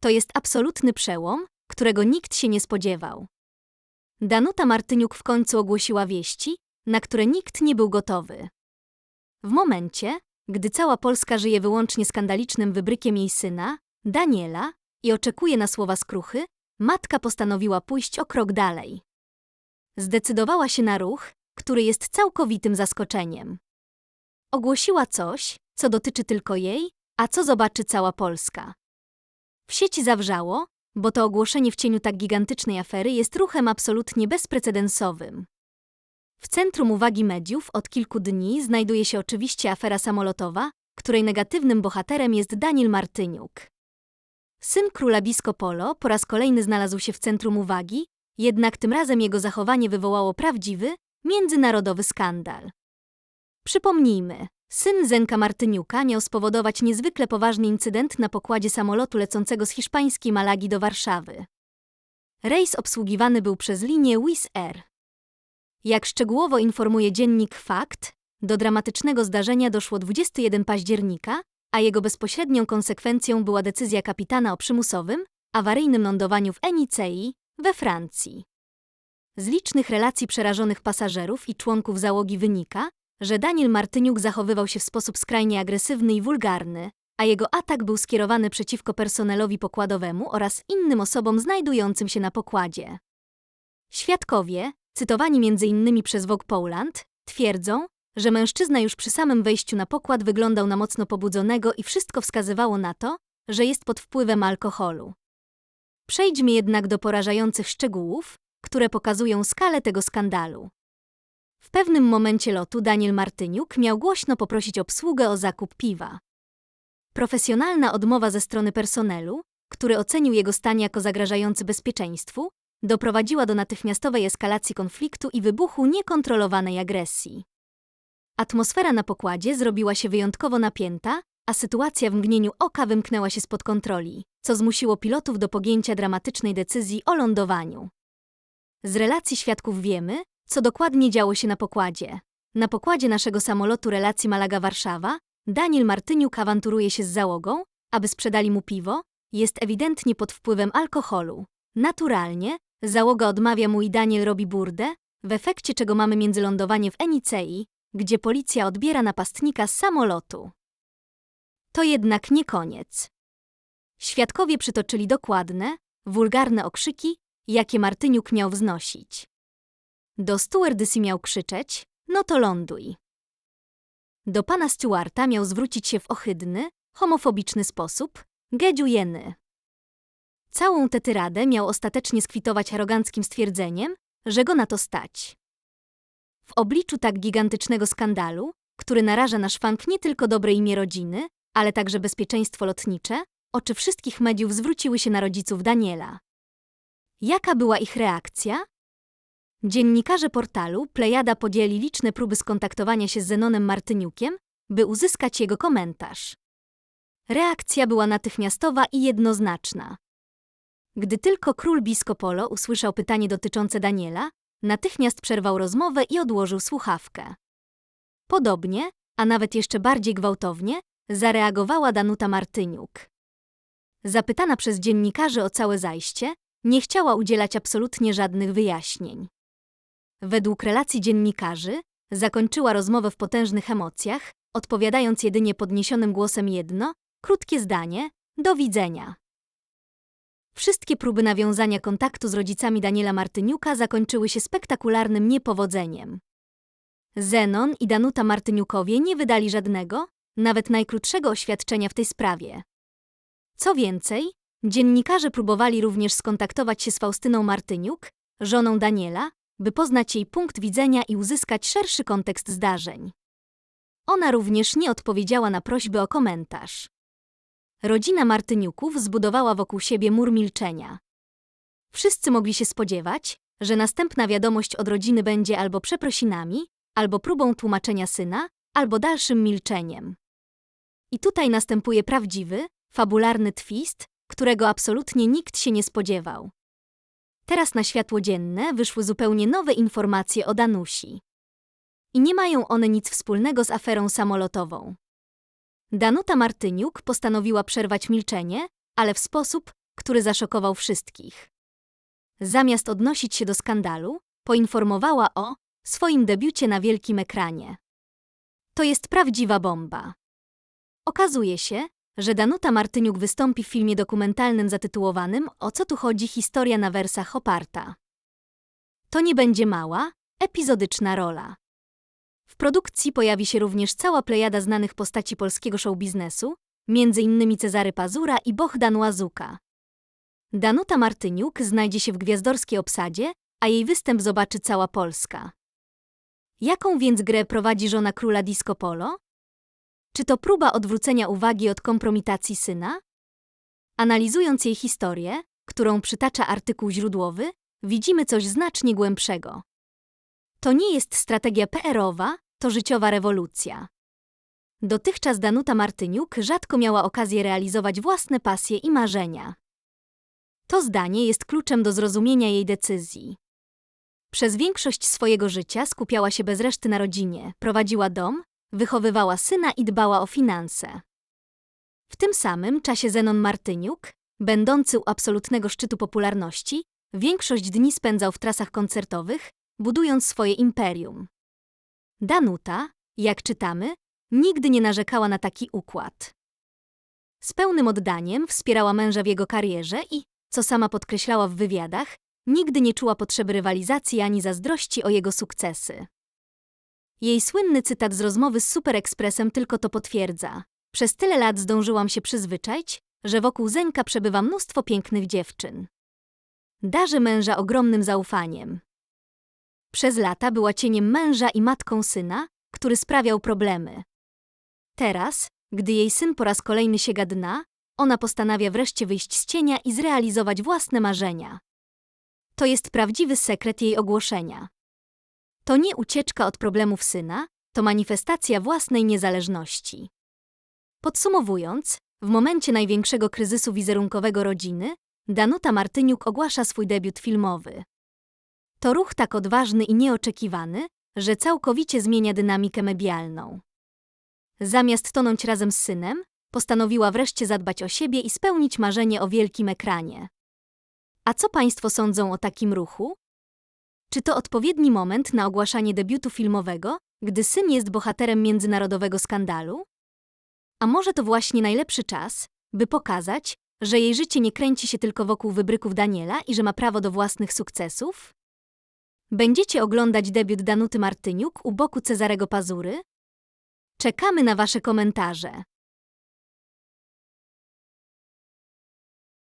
To jest absolutny przełom, którego nikt się nie spodziewał. Danuta Martyniuk w końcu ogłosiła wieści, na które nikt nie był gotowy. W momencie, gdy cała Polska żyje wyłącznie skandalicznym wybrykiem jej syna, Daniela, i oczekuje na słowa skruchy, matka postanowiła pójść o krok dalej. Zdecydowała się na ruch, który jest całkowitym zaskoczeniem. Ogłosiła coś, co dotyczy tylko jej, a co zobaczy cała Polska. W sieci zawrzało, bo to ogłoszenie w cieniu tak gigantycznej afery jest ruchem absolutnie bezprecedensowym. W centrum uwagi mediów od kilku dni znajduje się oczywiście afera samolotowa, której negatywnym bohaterem jest Daniel Martyniuk. Syn króla Bisco Polo po raz kolejny znalazł się w centrum uwagi, jednak tym razem jego zachowanie wywołało prawdziwy, międzynarodowy skandal. Przypomnijmy, syn Zenka Martyniuka miał spowodować niezwykle poważny incydent na pokładzie samolotu lecącego z hiszpańskiej Malagi do Warszawy. Rejs obsługiwany był przez linię Wizz Air. Jak szczegółowo informuje dziennik Fakt, do dramatycznego zdarzenia doszło 21 października, a jego bezpośrednią konsekwencją była decyzja kapitana o przymusowym, awaryjnym lądowaniu w Enicei, we Francji. Z licznych relacji przerażonych pasażerów i członków załogi wynika, że Daniel Martyniuk zachowywał się w sposób skrajnie agresywny i wulgarny, a jego atak był skierowany przeciwko personelowi pokładowemu oraz innym osobom znajdującym się na pokładzie. Świadkowie, cytowani m.in. przez Vogue Poland, twierdzą, że mężczyzna już przy samym wejściu na pokład wyglądał na mocno pobudzonego i wszystko wskazywało na to, że jest pod wpływem alkoholu. Przejdźmy jednak do porażających szczegółów, które pokazują skalę tego skandalu. W pewnym momencie lotu Daniel Martyniuk miał głośno poprosić obsługę o zakup piwa. Profesjonalna odmowa ze strony personelu, który ocenił jego stan jako zagrażający bezpieczeństwu, doprowadziła do natychmiastowej eskalacji konfliktu i wybuchu niekontrolowanej agresji. Atmosfera na pokładzie zrobiła się wyjątkowo napięta, a sytuacja w mgnieniu oka wymknęła się spod kontroli, co zmusiło pilotów do podjęcia dramatycznej decyzji o lądowaniu. Z relacji świadków wiemy, co dokładnie działo się na pokładzie. Na pokładzie naszego samolotu relacji Malaga-Warszawa Daniel Martyniuk awanturuje się z załogą, aby sprzedali mu piwo, jest ewidentnie pod wpływem alkoholu. Naturalnie, załoga odmawia mu i Daniel robi burdę, w efekcie czego mamy międzylądowanie w Enicei, gdzie policja odbiera napastnika z samolotu. To jednak nie koniec. Świadkowie przytoczyli dokładne, wulgarne okrzyki, jakie Martyniuk miał wznosić. Do stewardessy miał krzyczeć, no to ląduj. Do pana Stewarta miał zwrócić się w ohydny, homofobiczny sposób, gedziujeny. Całą tę tyradę miał ostatecznie skwitować aroganckim stwierdzeniem, że go na to stać. W obliczu tak gigantycznego skandalu, który naraża na szwank nie tylko dobre imię rodziny, ale także bezpieczeństwo lotnicze, oczy wszystkich mediów zwróciły się na rodziców Daniela. Jaka była ich reakcja? Dziennikarze portalu Plejada podjęli liczne próby skontaktowania się z Zenonem Martyniukiem, by uzyskać jego komentarz. Reakcja była natychmiastowa i jednoznaczna. Gdy tylko król Biskopolo usłyszał pytanie dotyczące Daniela, natychmiast przerwał rozmowę i odłożył słuchawkę. Podobnie, a nawet jeszcze bardziej gwałtownie, zareagowała Danuta Martyniuk. Zapytana przez dziennikarzy o całe zajście, nie chciała udzielać absolutnie żadnych wyjaśnień. Według relacji dziennikarzy, zakończyła rozmowę w potężnych emocjach, odpowiadając jedynie podniesionym głosem jedno, krótkie zdanie: Do widzenia. Wszystkie próby nawiązania kontaktu z rodzicami Daniela Martyniuka zakończyły się spektakularnym niepowodzeniem. Zenon i Danuta Martyniukowie nie wydali żadnego, nawet najkrótszego oświadczenia w tej sprawie. Co więcej, dziennikarze próbowali również skontaktować się z Faustyną Martyniuk, żoną Daniela, by poznać jej punkt widzenia i uzyskać szerszy kontekst zdarzeń. Ona również nie odpowiedziała na prośby o komentarz. Rodzina Martyniuków zbudowała wokół siebie mur milczenia. Wszyscy mogli się spodziewać, że następna wiadomość od rodziny będzie albo przeprosinami, albo próbą tłumaczenia syna, albo dalszym milczeniem. I tutaj następuje prawdziwy, fabularny twist, którego absolutnie nikt się nie spodziewał. Teraz na światło dzienne wyszły zupełnie nowe informacje o Danusi. I nie mają one nic wspólnego z aferą samolotową. Danuta Martyniuk postanowiła przerwać milczenie, ale w sposób, który zaszokował wszystkich. Zamiast odnosić się do skandalu, poinformowała o swoim debiucie na wielkim ekranie. To jest prawdziwa bomba. Okazuje się, że Danuta Martyniuk wystąpi w filmie dokumentalnym zatytułowanym O co tu chodzi historia na wersach oparta. To nie będzie mała, epizodyczna rola. W produkcji pojawi się również cała plejada znanych postaci polskiego showbiznesu, innymi Cezary Pazura i Bohdan Łazuka. Danuta Martyniuk znajdzie się w gwiazdorskiej obsadzie, a jej występ zobaczy cała Polska. Jaką więc grę prowadzi żona króla Disco Polo? Czy to próba odwrócenia uwagi od kompromitacji syna? Analizując jej historię, którą przytacza artykuł źródłowy, widzimy coś znacznie głębszego. To nie jest strategia PR-owa, to życiowa rewolucja. Dotychczas Danuta Martyniuk rzadko miała okazję realizować własne pasje i marzenia. To zdanie jest kluczem do zrozumienia jej decyzji. Przez większość swojego życia skupiała się bez reszty na rodzinie, prowadziła dom, wychowywała syna i dbała o finanse. W tym samym czasie Zenon Martyniuk, będący u absolutnego szczytu popularności, większość dni spędzał w trasach koncertowych, budując swoje imperium. Danuta, jak czytamy, nigdy nie narzekała na taki układ. Z pełnym oddaniem wspierała męża w jego karierze i, co sama podkreślała w wywiadach, nigdy nie czuła potrzeby rywalizacji ani zazdrości o jego sukcesy. Jej słynny cytat z rozmowy z Super Expressem tylko to potwierdza. Przez tyle lat zdążyłam się przyzwyczaić, że wokół Zeńka przebywa mnóstwo pięknych dziewczyn. Darzy męża ogromnym zaufaniem. Przez lata była cieniem męża i matką syna, który sprawiał problemy. Teraz, gdy jej syn po raz kolejny sięga dna, ona postanawia wreszcie wyjść z cienia i zrealizować własne marzenia. To jest prawdziwy sekret jej ogłoszenia. To nie ucieczka od problemów syna, to manifestacja własnej niezależności. Podsumowując, w momencie największego kryzysu wizerunkowego rodziny, Danuta Martyniuk ogłasza swój debiut filmowy. To ruch tak odważny i nieoczekiwany, że całkowicie zmienia dynamikę medialną. Zamiast tonąć razem z synem, postanowiła wreszcie zadbać o siebie i spełnić marzenie o wielkim ekranie. A co Państwo sądzą o takim ruchu? Czy to odpowiedni moment na ogłaszanie debiutu filmowego, gdy syn jest bohaterem międzynarodowego skandalu? A może to właśnie najlepszy czas, by pokazać, że jej życie nie kręci się tylko wokół wybryków Daniela i że ma prawo do własnych sukcesów? Będziecie oglądać debiut Danuty Martyniuk u boku Cezarego Pazury? Czekamy na Wasze komentarze.